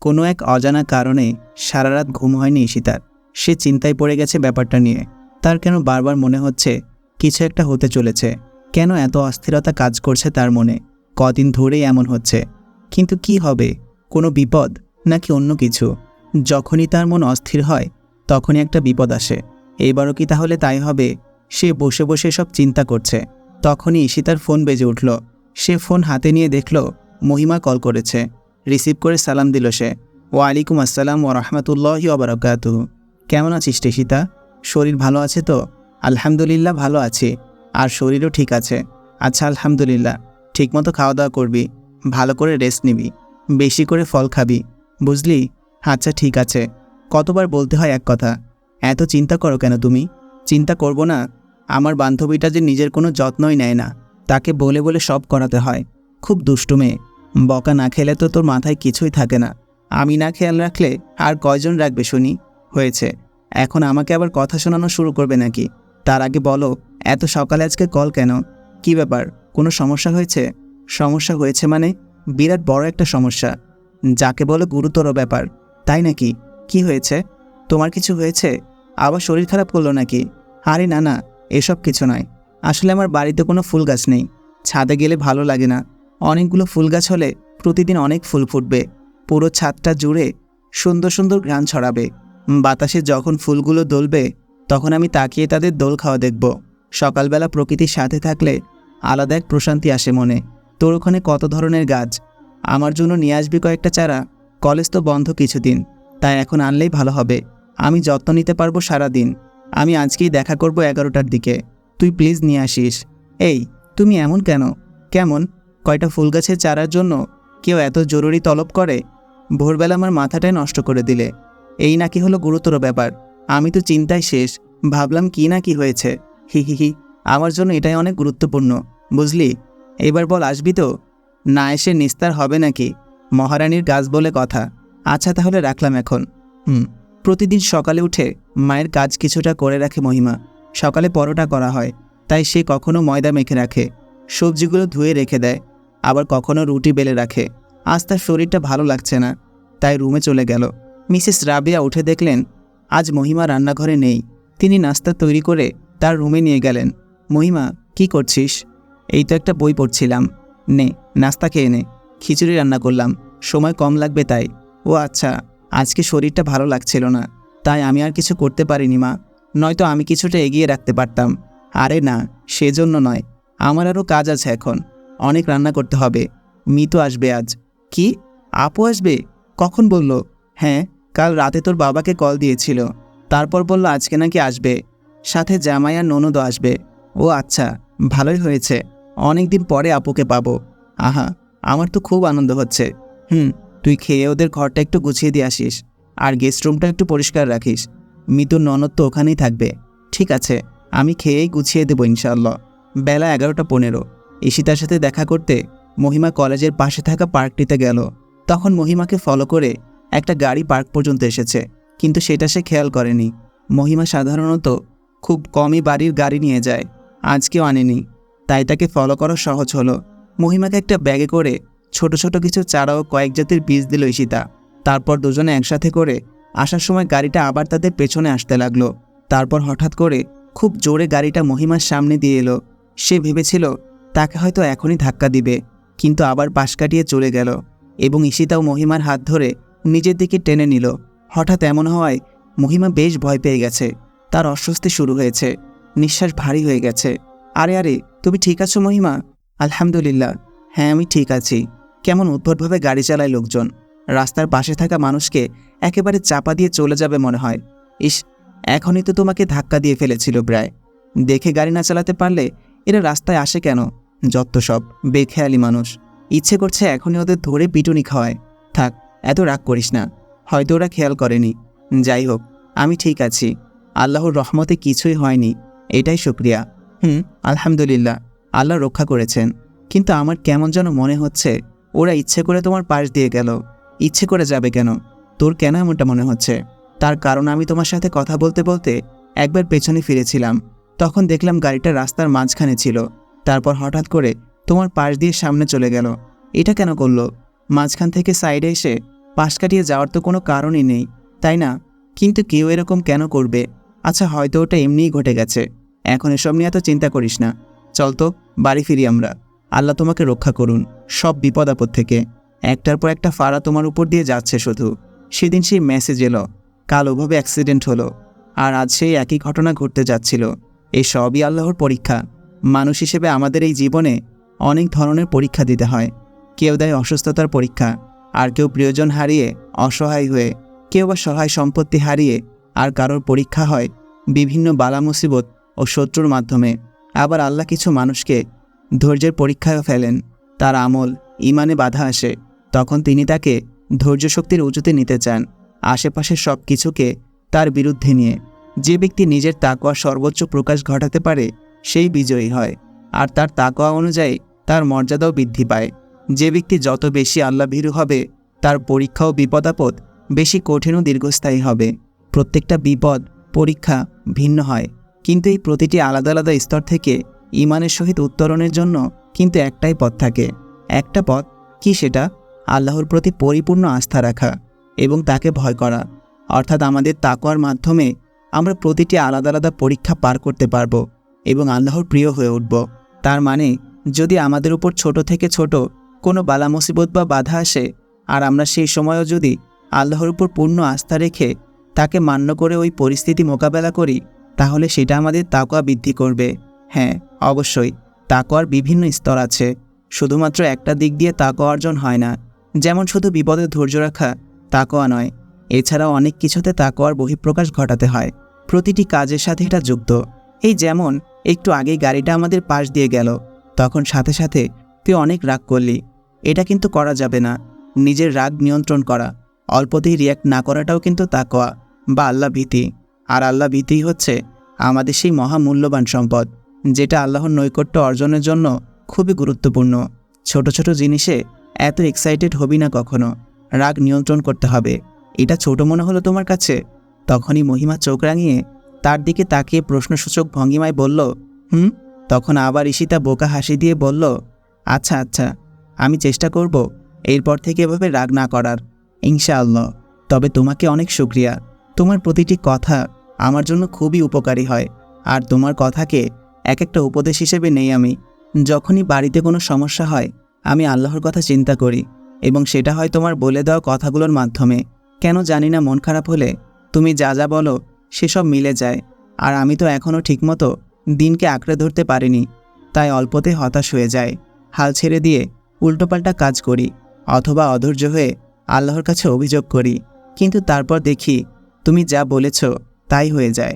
কোনো এক অজানা কারণে সারা রাত ঘুম হয়নি ঈশিতার। সে চিন্তায় পড়ে গেছে ব্যাপারটা নিয়ে। তার কেন বারবার মনে হচ্ছে কিছু একটা হতে চলেছে? কেন এত অস্থিরতা কাজ করছে তার মনে? কদিন ধরেই এমন হচ্ছে। কিন্তু কি হবে? কোনো বিপদ? নাকি অন্য কিছু? যখনই তার মন অস্থির হয়, তখনই একটা বিপদ আসে। এইবারও কি তাহলে তাই হবে? সে বসে বসে সব চিন্তা করছে। তখনই ঈশিতার ফোন বেজে উঠল। সে ফোন হাতে নিয়ে দেখল, মহিমা কল করেছে। রিসিভ করে সালাম দিল সে। ওয়ালাইকুম আসসালাম ও রহমতুল্লাহি ওবরাকাত কেমন আছিস টেশিতা? শরীর ভালো আছে তো? আলহামদুলিল্লাহ ভালো আছি। আর শরীরও ঠিক আছে। আচ্ছা আলহামদুলিল্লাহ। ঠিকমতো খাওয়া দাওয়া করবি। ভালো করে রেস্ট নিবি। বেশি করে ফল খাবি। বুঝলি? আচ্ছা ঠিক আছে। কতবার বলতে হয় এক কথা। এত চিন্তা করো কেন তুমি? চিন্তা করব না। আমার বান্ধবীটা যে নিজের কোনো যত্নই নেয় না, তাকে বলে বলে সব করাতে হয়। খুব দুষ্টু মেয়ে। বকা না খেলে তো তোর মাথায় কিছুই থাকে না। আমি না খেয়াল রাখলে আর কয়জন রাখবে শুনি? হয়েছে। এখন আমাকে আবার কথা শোনানো শুরু করবে নাকি? তার আগে বলো, এত সকালে আজকে কল কেন? কি ব্যাপার? কোনো সমস্যা হয়েছে? সমস্যা হয়েছে মানে? বিরাট বড় একটা সমস্যা। যাকে বলো গুরুতর ব্যাপার। তাই নাকি? কি হয়েছে? তোমার কিছু হয়েছে? আবার শরীর খারাপ করল নাকি? আরে না না, এসব কিছু নয়। আসলে আমার বাড়িতে কোনো ফুল গাছ নেই। ছাদে গেলে ভালো লাগে না। অনেকগুলো ফুল গাছ হলে প্রতিদিন অনেক ফুল ফুটবে। পুরো ছাদটা জুড়ে সুন্দর সুন্দর ঘ্রাণ ছড়াবে। বাতাসে যখন ফুলগুলো দোলবে, তখন আমি তাকিয়ে তাদের দোল খাওয়া দেখব। সকালবেলা প্রকৃতির সাথে থাকলে আলাদা এক প্রশান্তি আসে মনে। তোর ওখানে কত ধরনের গাছ? আমার জন্য নিয়ে আসবি কয়েকটা চারা। কলেজ তো বন্ধ কিছুদিন, তাই এখন আনলেই ভালো হবে। আমি যত্ন নিতে পারব সারা দিন আমি আজকেই দেখা করব এগারোটার দিকে। তুই প্লিজ নিয়ে আসিস। এই, তুমি এমন কেন? কেমন? কয়টা ফুল গাছের চারার জন্য কেউ এত জরুরি তলব করে? ভোরবেলা আমার মাথাটাই নষ্ট করে দিলে। এই নাকি হলো গুরুতর ব্যাপার। আমি তো চিন্তায় শেষ। ভাবলাম কি না কি হয়েছে। হি হি হি। আমার জন্য এটাই অনেক গুরুত্বপূর্ণ। বুঝলি? এবার বল, আসবি তো? না এসে নিস্তার হবে নাকি? মহারানীর গাছ বলে কথা। আচ্ছা তাহলে রাখলাম এখন। হুম। প্রতিদিন সকালে উঠে মায়ের কাজ কিছুটা করে রাখে মহিমা। সকালে পরোটা করা হয়। তাই সে কখনো ময়দা মেখে রাখে। সবজিগুলো ধুয়ে রেখে দেয়। আবার কখনো রুটি বেলে রাখে। আজ তার শরীরটা ভালো লাগছে না, তাই রুমে চলে গেল। মিসেস রাবিয়া উঠে দেখলেন, আজ মহিমা রান্নাঘরে নেই। তিনি নাস্তা তৈরি করে তার রুমে নিয়ে গেলেন। মহিমা, কি করছিস? এই তো একটা বই পড়ছিলাম। নে, নাস্তা খেয়ে নে। খিচুড়ি রান্না করলাম। সময় কম লাগবে তাই। ও আচ্ছা আজকে শরীরটা ভালো লাগছিল না। তাই আমি আর কিছু করতে পারিনি মা। নয়তো আমি কিছুটা এগিয়ে রাখতে পারতাম। আরে না, সেজন্য নয়। আমার আরও কাজ আছে এখন। অনেক রান্না করতে হবে। মিতু আসবে আজ। কি? আপু আসবে? কখন বলল? হ্যাঁ কাল রাতে তোর বাবাকে কল দিয়েছিল। তারপর বলল আজকে নাকি আসবে। সাথে জামাই আর ননদও আসবে। ও আচ্ছা ভালোই হয়েছে। অনেক দিন পরে আপুকে পাবো। আহা, আমার তো খুব আনন্দ হচ্ছে। হুম, তুই খেয়ে ওদের ঘরটা একটু গুছিয়ে দিয়ে আসিস। আর গেস্ট রুমটা একটু পরিষ্কার রাখিস। মিতুর ননদ তো ওখানেই থাকবে। ঠিক আছে, আমি খেয়েই গুছিয়ে দেবো ইনশাল্লাহ বেলা এগারোটা পনেরো। ঈশিতার সাথে দেখা করতে মহিমা কলেজের পাশে থাকা পার্কটিতে গেল। তখন মহিমাকে ফলো করে একটা গাড়ি পার্ক পর্যন্ত এসেছে, কিন্তু সেটা সে খেয়াল করেনি। মহিমা সাধারণত খুব কমই বাড়ির গাড়ি নিয়ে যায়, আজকেও আনেনি, তাই তাকে ফলো করা সহজ হলো। মহিমাকে একটা ব্যাগে করে ছোট ছোট কিছু চারা ও কয়েক জাতির বীজ দিল ঈশিতা। তারপর দুজনে একসাথে করে আসার সময় গাড়িটা আবার তাদের পেছনে আসতে লাগল। তারপর হঠাৎ করে খুব জোরে গাড়িটা মহিমার সামনে দিয়ে এলো। সে ভেবেছিল তাকে হয়তো এখনই ধাক্কা দিবে, কিন্তু আবার পাশ কাটিয়ে চলে গেল এবং ঈশিতাও মহিমার হাত ধরে নিজের দিকে টেনে নিল। হঠাৎ এমন হওয়ায় মহিমা বেশ ভয় পেয়ে গেছে। তার অস্বস্তি শুরু হয়েছে। নিঃশ্বাস ভারী হয়ে গেছে। আরে আরে, তুমি ঠিক আছো মহিমা? আলহামদুলিল্লাহ। হ্যাঁ আমি ঠিক আছি। কেমন উদ্ভটভাবে গাড়ি চালায় লোকজন। রাস্তার পাশে থাকা মানুষকে একেবারে চাপা দিয়ে চলে যাবে মনে হয়। ইস, এখনই তো তোমাকে ধাক্কা দিয়ে ফেলেছিল প্রায়। দেখে গাড়ি না চালাতে পারলে এরা রাস্তায় আসে কেন? যত সব বেখেয়ালি মানুষ। ইচ্ছে করছে এখনই ওদের ধরে পিটুনি খাওয়ায়। থাক, এত রাগ করিস না। হয়তো ওরা খেয়াল করেনি। যাই হোক, আমি ঠিক আছি। আল্লাহর রহমতে কিছুই হয়নি। এটাই শুক্রিয়া। হুম, আলহামদুলিল্লাহ। আল্লাহ রক্ষা করেছেন। কিন্তু আমার কেমন যেন মনে হচ্ছে, ওরা ইচ্ছে করে তোমার পাশ দিয়ে গেল। ইচ্ছে করে যাবে কেন? তোর কেন এমনটা মনে হচ্ছে? তার কারণ আমি তোমার সাথে কথা বলতে বলতে একবার পেছনে ফিরেছিলাম। তখন দেখলাম গাড়িটা রাস্তার মাঝখানে ছিল। তারপর হঠাৎ করে তোমার পাশ দিয়ে সামনে চলে গেল। এটা কেন করল? মাঝখান থেকে সাইডে এসে পাশ কাটিয়ে যাওয়ার তো কোনো কারণই নেই, তাই না? কিন্তু কেউ এরকম কেন করবে? আচ্ছা হয়তো ওটা এমনিই ঘটে গেছে। এখন এসব নিয়ে এত চিন্তা করিস না। চল তো, বাড়ি ফিরি আমরা। আল্লাহ তোমাকে রক্ষা করুন, সব বিপদ আপদ থেকে। একটার পর একটা ফাড়া তোমার উপর দিয়ে যাচ্ছে শুধু। সেদিন সেই মেসেজ এলো, কাল ওভাবে অ্যাক্সিডেন্ট হলো। আর আজ সেই একই ঘটনা ঘটতে যাচ্ছিল। এই সবই আল্লাহর পরীক্ষা। মানুষ হিসেবে আমাদের এই জীবনে অনেক ধরনের পরীক্ষা দিতে হয়। কেউ দেয় অসুস্থতার পরীক্ষা, আর কেউ প্রিয়জন হারিয়ে অসহায় হয়ে, কেউ বা সহায় সম্পত্তি হারিয়ে আর কারোর পরীক্ষা হয় বিভিন্ন বালা মুসিবত ও শত্রুর মাধ্যমে। আবার আল্লাহ কিছু মানুষকে ধৈর্যের পরীক্ষায় ফেলেন। তার আমল ইমানে বাধা আসে, তখন তিনি তাকে ধৈর্য শক্তির উঁচুতে নিতে চান। আশেপাশের সব কিছুকে তার বিরুদ্ধে নিয়ে। যে ব্যক্তি নিজের তাকোয়া সর্বোচ্চ প্রকাশ ঘটাতে পারে সেই বিজয়ী হয়, আর তার তাকোয়া অনুযায়ী তার মর্যাদাও বৃদ্ধি পায়। যে ব্যক্তি যত বেশি আল্লাহ ভীরু হবে, তার পরীক্ষা ও বিপদাপদ বেশি কঠিন ও দীর্ঘস্থায়ী হবে। প্রত্যেকটা বিপদ, পরীক্ষা ভিন্ন হয়, কিন্তু এই প্রতিটি আলাদা আলাদা স্তর থেকে ইমানের সহিত উত্তরণের জন্য কিন্তু একটাই পথ থাকে। একটা পথ কি সেটা? আল্লাহর প্রতি পরিপূর্ণ আস্থা রাখা এবং তাকে ভয় করা। অর্থাৎ আমাদের তাকওয়ার মাধ্যমে আমরা প্রতিটি আলাদা আলাদা পরীক্ষা পার করতে পারব। এবং আল্লাহর প্রিয় হয়ে উঠব। তার মানে যদি আমাদের উপর ছোট থেকে ছোট কোনো বালা মুসিবত বা বাধা আসে, আর আমরা সেই সময়ও যদি আল্লাহর উপর পূর্ণ আস্থা রেখে তাকে মান্য করে ওই পরিস্থিতি মোকাবেলা করি, তাহলে সেটা আমাদের তাকোয়া বৃদ্ধি করবে। হ্যাঁ অবশ্যই তাকোয়ার বিভিন্ন স্তর আছে। শুধুমাত্র একটা দিক দিয়ে তাকোয়া অর্জন হয় না। যেমন শুধু বিপদে ধৈর্য রাখা তাকোয়া নয়, এছাড়াও অনেক কিছুতে তাকোয়ার বহিঃপ্রকাশ ঘটাতে হয়। প্রতিটি কাজের সাথে এটা যুক্ত। এই যেমন, একটু আগেই গাড়িটা আমাদের পাশ দিয়ে গেল। তখন সাথে সাথে তুই অনেক রাগ করলি। এটা কিন্তু করা যাবে না। নিজের রাগ নিয়ন্ত্রণ করা। অল্পতেই রিয়াক্ট না করাটাও কিন্তু তাকোয়া বা আল্লাহ ভীতি। আর আল্লাহ ভীতিই হচ্ছে আমাদের সেই মহামূল্যবান সম্পদ, যেটা আল্লাহর নৈকট্য অর্জনের জন্য খুবই গুরুত্বপূর্ণ। ছোট ছোট জিনিসে এত এক্সাইটেড হবি না কখনো। রাগ নিয়ন্ত্রণ করতে হবে। এটা ছোট মনে হলো তোমার কাছে। তখনই মহিমা চোখ রাঙিয়ে তার দিকে তাকিয়ে প্রশ্নসূচক ভঙ্গিমায় বলল, হুম? তখন আবার ঈশিতা বোকা হাসি দিয়ে বলল আচ্ছা আচ্ছা আমি চেষ্টা করব এরপর থেকে এভাবে রাগ না করার, ইনশাআল্লাহ। তবে তোমাকে অনেক শুক্রিয়া। তোমার প্রতিটি কথা আমার জন্য খুবই উপকারী হয়। আর তোমার কথাকে এক একটা উপদেশ হিসেবে নেই আমি। যখনই বাড়িতে কোনো সমস্যা হয়, আমি আল্লাহর কথা চিন্তা করি এবং সেটা হয় তোমার বলে দেওয়া কথাগুলোর মাধ্যমে। কেন জানি না মন খারাপ হলে তুমি যা যা বলো সেসব মিলে যায়, আর আমি তো এখনও ঠিকমতো দিনকে আঁকড়ে ধরতে পারিনি, তাই অল্পতে হতাশ হয়ে যায়। হাল ছেড়ে দিয়ে উল্টোপাল্টা কাজ করি, অথবা অধৈর্য হয়ে আল্লাহর কাছে অভিযোগ করি, কিন্তু তারপর দেখি তুমি যা বলেছ তাই হয়ে যায়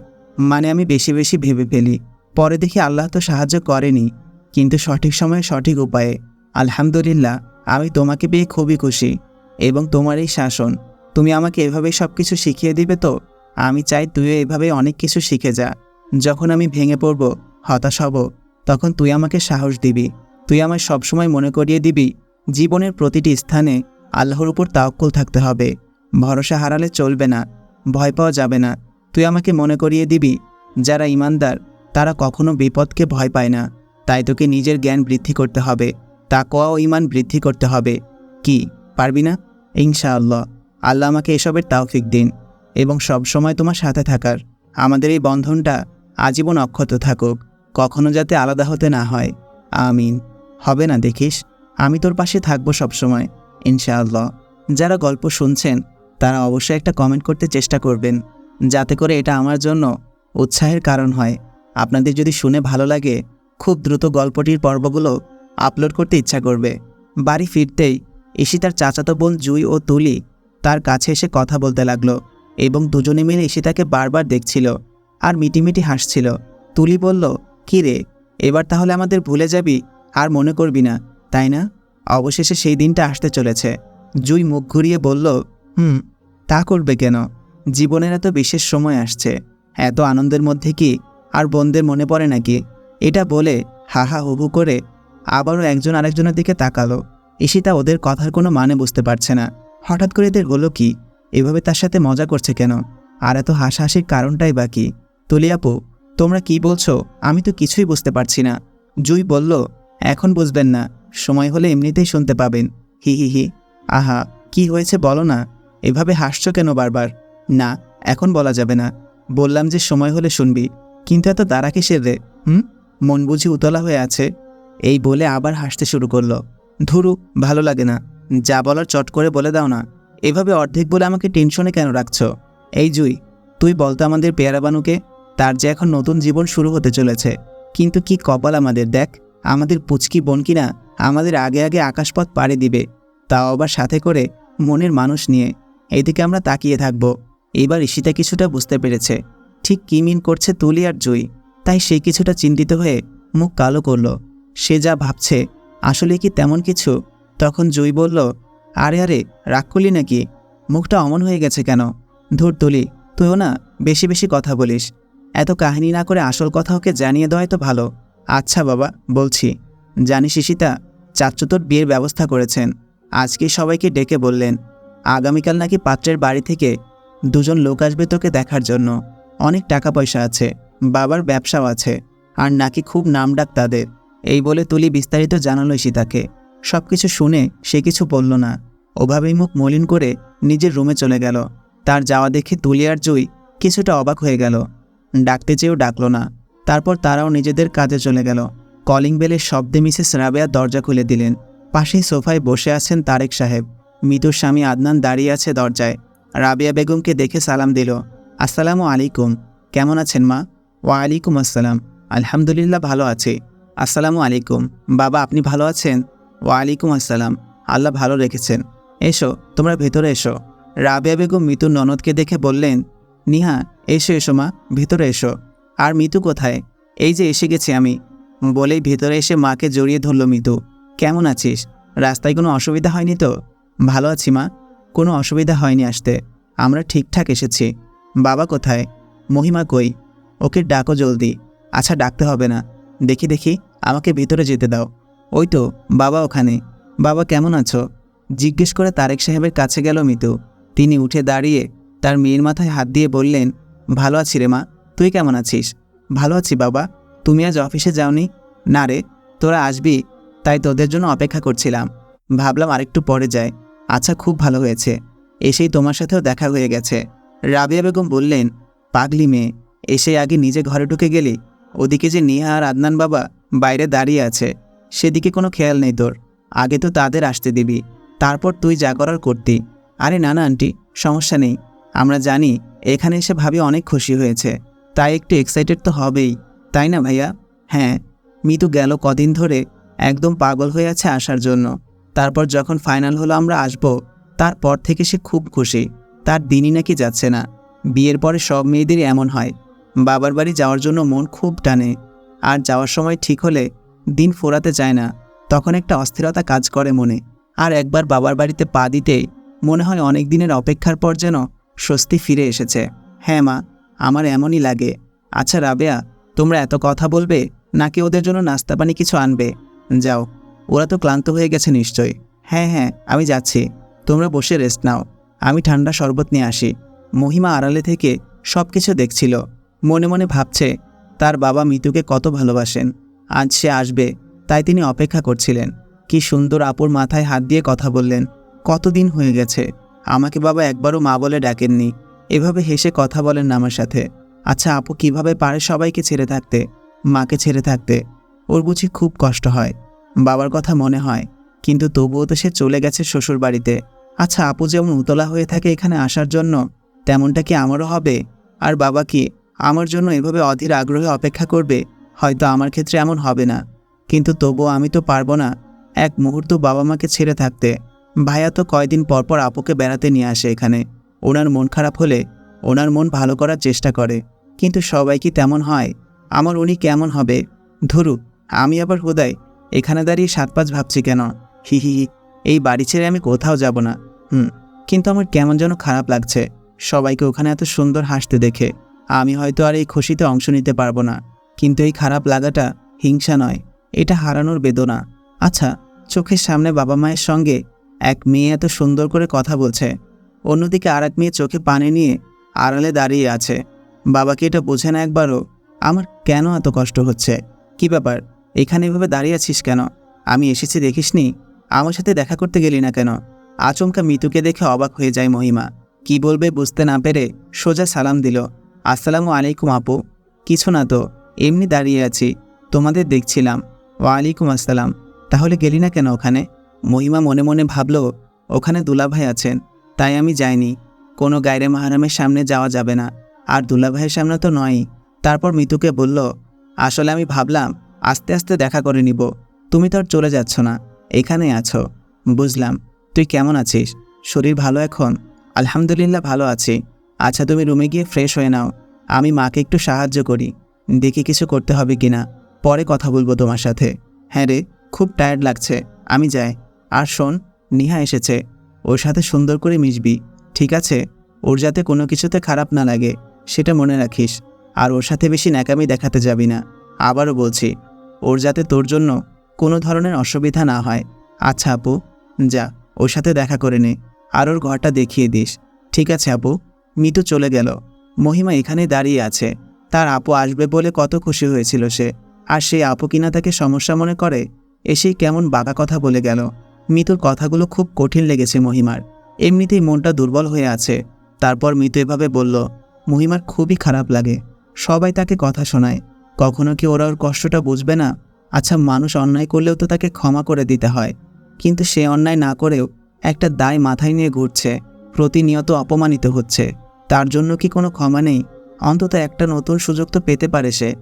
মানে আমি বেশি বেশি ভেবে ফেলি। পরে দেখি আল্লাহ তো সাহায্য করেনি, কিন্তু সঠিক সময়ে সঠিক উপায়ে। আলহামদুলিল্লাহ, আমি তোমাকে পেয়ে খুবই খুশি, এবং তোমার এই শাসন, তুমি আমাকে এভাবেই সব কিছু শিখিয়ে দিবে তো? আমি চাই তুইও এভাবে অনেক কিছু শিখে যা। যখন আমি ভেঙে পড়ব, হতাশ হব, তখন তুই আমাকে সাহস দিবি। তুই আমায় সবসময় মনে করিয়ে দিবি, জীবনের প্রতিটি স্থানে আল্লাহর উপর তাওক্কুল থাকতে হবে। ভরসা হারালে চলবে না, ভয় পাওয়া যাবে না। তুই আমাকে মনে করিয়ে দিবি, যারা ইমানদার, তারা কখনো বিপদকে ভয় পায় না। তাই তোকে নিজের জ্ঞান বৃদ্ধি করতে হবে তাকোয়া ও ইমান বৃদ্ধি করতে হবে। কি, পারবি না? ইনশাআল্লাহ। আল্লাহ আমাকে এসবের তাওফিক দিন। এবং সব সময় তোমার সাথে থাকার। আমাদের এই বন্ধনটা আজীবন অক্ষত থাকুক, কখনো যাতে আলাদা হতে না হয়। আমিন। হবে না, দেখিস? আমি তোর পাশে থাকব সবসময় ইনশাআল্লাহ। যারা গল্প শুনছেন, তারা অবশ্যই একটা কমেন্ট করতে চেষ্টা করবেন, যাতে করে এটা আমার জন্য উৎসাহের কারণ হয়। আপনাদের যদি শুনে ভালো লাগে, খুব দ্রুত গল্পটির পর্বগুলো আপলোড করতে ইচ্ছা করবে। বাড়ি ফিরতেই ইসি তার চাচাতো বোন জুই ও তুলি তার কাছে এসে কথা বলতে লাগল। এবং দুজনে মিলে ইশিতাকে বারবার দেখছিল আর মিটিমিটি হাসছিল। তুলি বলল, কী রে, এবার তাহলে আমাদের ভুলে যাবি? আর মনে করবি না, তাই না? অবশেষে সেই দিনটা আসতে চলেছে। জুই মুখ ঘুরিয়ে বলল, হুম, তা করবে কেন? জীবনের এত বিশেষ সময় আসছে। এত আনন্দের মধ্যে কি আর বোনদের মনে পড়ে নাকি? এটা বলে হাহা হুহু করে আবারও একজন আরেকজনের দিকে তাকালো। ঈশিতা ওদের কথার কোনো মানে বুঝতে পারছে না। হঠাৎ করে এদের হলো কি? এভাবে তার সাথে মজা করছে কেন? আর এত হাসাহাসির কারণটাই বা কি? তুলিয়াপু তোমরা কি বলছো? আমি তো কিছুই বুঝতে পারছি না। জুই বলল, এখন বুঝবেন না। সময় হলে এমনিতেই শুনতে পাবেন। হি হি হি। আহা, কি হয়েছে বলো না। এভাবে হাসছো কেন বারবার? না, এখন বলা যাবে না। বললাম যে সময় হলে শুনবি। কিন্তু এত দাঁড়া কিসের রে? হুম? মন বুঝি উতলা হয়ে আছে। এই বলে আবার হাসতে শুরু করল। ধুরু, ভালো লাগে না। যা বলার চট করে বলে দাও না। এভাবে অর্ধেক বলে আমাকে টেনশনে কেন রাখছো? এই জুই, তুই বলতো আমাদের পেয়ারা বানুকে, তার যে এখন নতুন জীবন শুরু হতে চলেছে। কিন্তু কি কপাল আমাদের, দেখ, আমাদের পুচকি বোন কিনা আমাদের আগে আগে আকাশপথ পাড়ি দিবে, তাও আবার সাথে করে মনের মানুষ নিয়ে। এইদিকে আমরা তাকিয়ে থাকব। এবার ঈশিতা কিছুটা বুঝতে পেরেছে, ঠিক কি মিন করছে তুলি আর জুই। তাই সে কিছুটা চিন্তিত হয়ে মুখ কালো করল। সে যা ভাবছে, আসলে কি তেমন কিছু? তখন জুই বলল আরে আরে, রাগ করলি নাকি? মুখটা অমন হয়ে গেছে কেন? ধুর তুলি, তুইও না বেশি বেশি কথা বলিস। এত কাহিনী না করে আসল কথা ওকে জানিয়ে দেওয়াই তো ভালো। আচ্ছা বাবা, বলছি। জানিস ঈশিতা, চাচ্চু তোর বিয়ের ব্যবস্থা করেছেন। আজকে সবাইকে ডেকে বললেন, আগামীকাল নাকি পাত্রের বাড়ি থেকে দুজন লোক আসবে তোকে দেখার জন্য। অনেক টাকা পয়সা আছে, বাবার ব্যবসাও আছে, আর নাকি খুব নাম ডাক তাদের। এই বলে তুলি বিস্তারিত জানালো ঈশিতাকে। সব কিছু শুনে সে কিছু বলল না। ওভাবেই মুখ মলিন করে নিজের রুমে চলে গেল। তার যাওয়া দেখে তুলিয়ার জুই কিছুটা অবাক হয়ে গেল। ডাকতে চেয়েও ডাকল না। তারপর তারাও নিজেদের কাজে চলে গেল। কলিং বেলের শব্দে মিসেস রাবেয়া দরজা খুলে দিলেন। পাশেই সোফায় বসে আছেন তারেক সাহেব। মিতুর স্বামী আদনান দাঁড়িয়ে আছে দরজায়। রাবেয়া বেগমকে দেখে সালাম দিল। আসসালামু আলাইকুম। কেমন আছেন মা? ওয়ালাইকুম আসসালাম। আলহামদুলিল্লাহ ভালো আছি। আসসালামু আলাইকুম। বাবা, আপনি ভালো আছেন? ওয়ালাইকুম আসসালাম। আল্লাহ ভালো রেখেছেন। এসো, তোমরা ভেতরে এসো। রাবেয়া বেগম মিতুর ননদকে দেখে বললেন, নিহা, এসো এসো মা, ভেতরে এসো। আর মিতু কোথায়? এই যে এসে গেছি আমি। বলেই ভেতরে এসে মাকে জড়িয়ে ধরল মিতু। কেমন আছিস? রাস্তায় কোনো অসুবিধা হয়নি তো? ভালো আছি মা। কোনো অসুবিধা হয়নি আসতে। আমরা ঠিকঠাক এসেছি। বাবা কোথায়? মহিমা কই? ওকে ডাকো জলদি। আচ্ছা ডাকতে হবে না। দেখি দেখি। আমাকে ভিতরে যেতে দাও। ওই তো, বাবা ওখানে। বাবা কেমন আছো? জিজ্ঞেস করে তারেক সাহেবের কাছে গেল মিতু। তিনি উঠে দাঁড়িয়ে তার মেয়ের মাথায় হাত দিয়ে বললেন, ভালো আছি রে মা, তুই কেমন আছিস? ভালো আছি বাবা। তুমি আজ অফিসে যাওনি? না রে, তোরা আসবি। তাই তোদের জন্য অপেক্ষা করছিলাম। ভাবলাম আরেকটু পরে যায় আচ্ছা খুব ভালো হয়েছে। এসেই তোমার সাথেও দেখা হয়ে গেছে। রাবিয়া বেগম বললেন, পাগলি মেয়ে, এসে আগে নিজে ঘরে ঢুকে গেলি? ওদিকে যে নিহা আর আদনান বাবা বাইরে দাঁড়িয়ে আছে। সেদিকে কোনো খেয়াল নেই তোর। আগে তো তাদের আসতে দিবি, তারপর তুই যা করার করতি। আরে না না, আন্টি, সমস্যা নেই। আমরা জানি, এখানে এসে ভাবি অনেক খুশি হয়েছে। তাই একটু এক্সাইটেড তো হবেই, তাই না ভাইয়া? হ্যাঁ মিতু গেল কদিন ধরে, একদম পাগল হয়ে আছে আসার জন্য। তারপর যখন ফাইনাল হলো আমরা আসব, তারপর থেকে সে খুব খুশি। তার দিনই নাকি যাচ্ছে না। বিয়ের পরে সব মেয়েদেরই এমন হয়। বাবার বাড়ি যাওয়ার জন্য মন খুব টানে। আর যাওয়ার সময় ঠিক হলে দিন ফোরাতে চায় না, তখন একটা অস্থিরতা কাজ করে মনে। আর একবার বাবার বাড়িতে পা দিতেই মনে হয় অনেক দিনের অপেক্ষার পর যেন স্বস্তি ফিরে এসেছে। হ্যাঁ মা, আমার এমনই লাগে। আচ্ছা রাবেয়া, তোমরা এত কথা বলবে নাকি ওদের জন্য নাস্তা পানি কিছু আনবে? যাও, ওরা তো ক্লান্ত হয়ে গেছে নিশ্চয়। হ্যাঁ হ্যাঁ আমি যাচ্ছি। তোমরা বসে রেস্ট নাও। আমি ঠান্ডা শরবত নিয়ে আসি। মহিমা আড়ালে থেকে সব কিছু দেখছিল। মনে মনে ভাবছে, তার বাবা মিতুকে কত ভালোবাসেন। আজ সে আসবে। তাই তিনি অপেক্ষা করছিলেন। কি সুন্দর আপুর মাথায় হাত দিয়ে কথা বললেন। কতদিন হয়ে গেছে। আমাকে বাবা একবারও মা বলে ডাকেননি। এভাবে হেসে কথা বলেন না আমার সাথে। আচ্ছা আপু কীভাবে পারে সবাইকে ছেড়ে থাকতে? মাকে ছেড়ে থাকতে। ওর বুঝি খুব কষ্ট হয়। বাবার কথা মনে হয়। কিন্তু তবুও তো সে চলে গেছে শ্বশুর বাড়িতে আচ্ছা আপু যেমন উতলা হয়ে থাকে এখানে আসার জন্য, তেমনটা কি আমারও হবে? আর বাবা কি, আমার জন্য এভাবে অধীর আগ্রহে অপেক্ষা করবে? হয়তো আমার ক্ষেত্রে এমন হবে না। কিন্তু তবুও আমি তো পারব না এক মুহূর্ত বাবা মাকে ছেড়ে থাকতে। ভাইয়া তো কয়দিন পরপর আপুকে বেড়াতে নিয়ে আসে এখানে। ওনার মন খারাপ হলে ওনার মন ভালো করার চেষ্টা করে। কিন্তু সবাই কি তেমন হয়? আমার উনি কেমন হবে? ধরু, আমি আবার হুদায় এখানে দাঁড়িয়ে সাত পাঁচ ভাবছি কেন? হি হি, এই বাড়ি ছেড়ে আমি কোথাও যাব না। হুম, কিন্তু আমার কেমন যেন খারাপ লাগছে। সবাইকে ওখানে এত সুন্দর হাসতে দেখে। আমি হয়তো আর এই খুশিতে অংশ নিতে পারব না। কিন্তু এই খারাপ লাগাটা হিংসা নয়, এটা হারানোর বেদনা। আচ্ছা চোখের সামনে বাবা মায়ের সঙ্গে এক মেয়ে এত সুন্দর করে কথা বলছে। অন্যদিকে আর এক মেয়ে চোখে পানি নিয়ে আড়ালে দাঁড়িয়ে আছে। বাবাকে এটা বোঝে না একবারও, আমার কেন এত কষ্ট হচ্ছে? কি ব্যাপার? এখানে এভাবে দাঁড়িয়ে আছিস কেন? আমি এসেছি দেখিসনি? আমার সাথে দেখা করতে গেলি না কেন? আচমকা মিতুকে দেখে অবাক হয়ে যায় মহিমা। কি বলবে বুঝতে না পেরে সোজা সালাম দিল। আসসালামু আলাইকুম আপু। কিছু না তো। এমনি দাঁড়িয়ে আছি, তোমাদের দেখছিলাম। ওয়ালাইকুম আসসালাম। তাহলে গেলি না কেন ওখানে? মহিমা মনে মনে ভাবল, ওখানে দুলাভাই আছেন, তাই আমি যাইনি। কোনো গায়রে মাহারামের সামনে যাওয়া যাবে না। আর দুলাভাইয়ের সামনে তো নয়ই। তারপর মিতুকে বলল, আসলে আমি ভাবলাম, আস্তে আস্তে দেখা করে নিব। তুমি তো আর চলে যাচ্ছ না। এখানেই আছো। বুঝলাম। তুই কেমন আছিস? শরীর ভালো এখন? আলহামদুলিল্লাহ ভালো আছি। আচ্ছা তুমি রুমে গিয়ে ফ্রেশ হয়ে নাও। আমি মাকে একটু সাহায্য করি। দেখি কিছু করতে হবে কিনা। পরে কথা বলব তোমার সাথে। হ্যাঁ রে, খুব টায়ার্ড লাগছে। আমি যাই। আর শোন, নিহা এসেছে। ওর সাথে সুন্দর করে মিশবি, ঠিক আছে? ওর যাতে কোনো কিছুতে খারাপ না লাগে, সেটা মনে রাখিস। আর ওর সাথে বেশি ন্যাকামি দেখাতে যাবি না। আবারও বলছি, ওর যাতে তোর জন্য কোনো ধরনের অসুবিধা না হয়। আচ্ছা আপু, যা, ওর সাথে দেখা করে নে। আর ওর ঘরটা দেখিয়ে দিস। ঠিক আছে আপু। মিতু চলে গেল। মহিমা এখানে দাঁড়িয়ে আছে। তার আপু আসবে বলে কত খুশি হয়েছিল সে। আর সেই আপু কিনা তাকে সমস্যা মনে করে, এসেই কেমন বাঁকা কথা বলে গেল। মিতুর কথাগুলো খুব কঠিন লেগেছে মহিমার। এমনিতেই মনটা দুর্বল হয়ে আছে। তারপর মিতু এভাবে বলল, মহিমার খুবই খারাপ লাগে। সবাই তাকে কথা শোনায়। কখনো কি ওরা ওর কষ্টটা বুঝবে না? আচ্ছা মানুষ অন্যায় করলেও তো তাকে ক্ষমা করে দিতে হয়। কিন্তু সে অন্যায় না করেও একটা দায় মাথায় নিয়ে ঘুরছে। প্রতিনিয়ত অপমানিত হচ্ছে। তার জন্য কি কোনো ক্ষমা নেই? অন্তত একটা নতুন সুযোগ তো পেতে পারে সে।